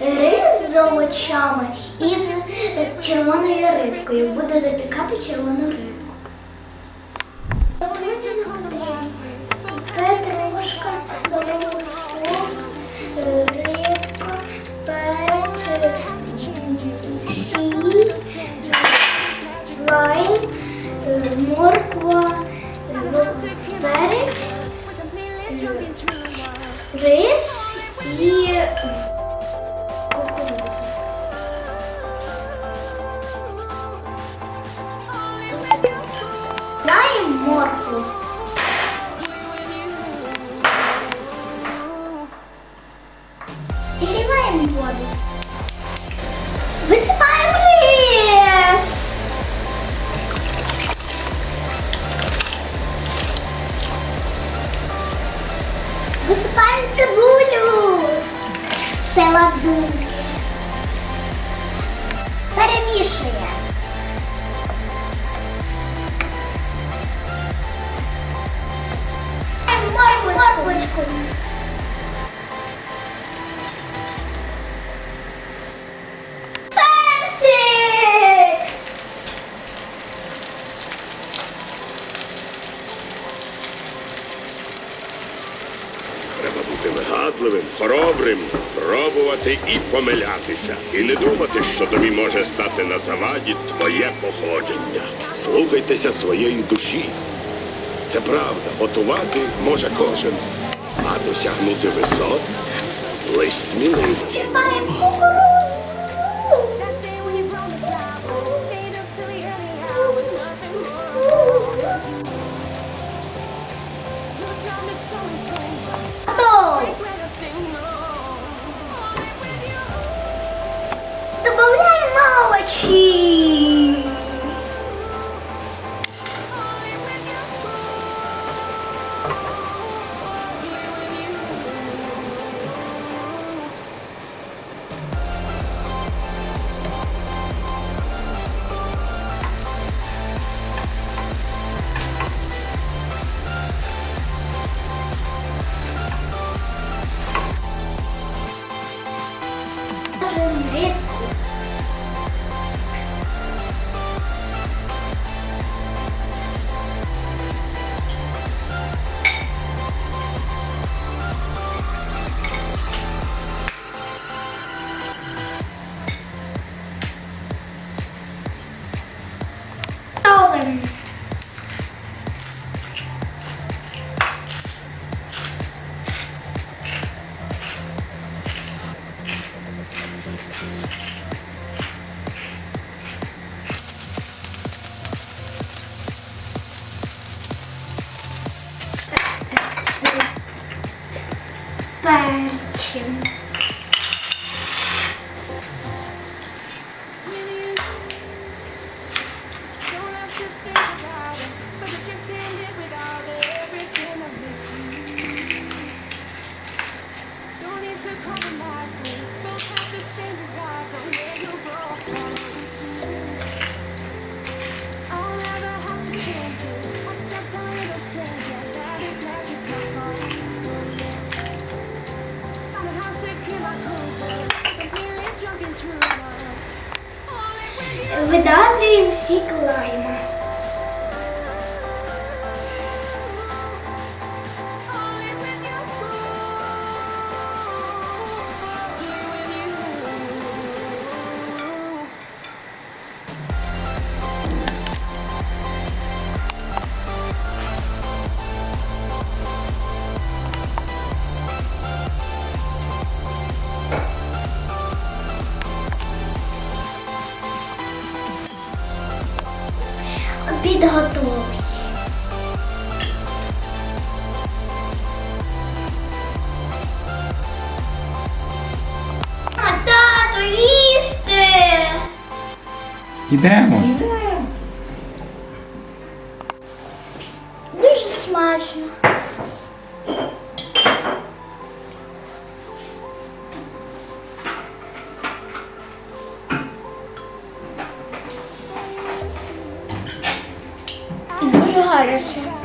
рис з овочами і з червоною рибкою. Буду запікати червону рибку. Петрушка, е, рибка, перець, сіль, лайм, морква, перець, рис і воду. Висипаємо рис. Висипаємо цибулю. Селаду. Перемішуємо. Бути вигадливим, хоробрим, пробувати і помилятися. І не думати, що тобі може стати на заваді твоє походження. Слухайтеся своєї душі. Це правда, готувати може кожен, а досягнути висот лиш сміливці. Маємо кукурузу. 去 Перчим. With you. всі сік Підготовий. А тато їсти. Ідемо. Дуже смачно. Şu.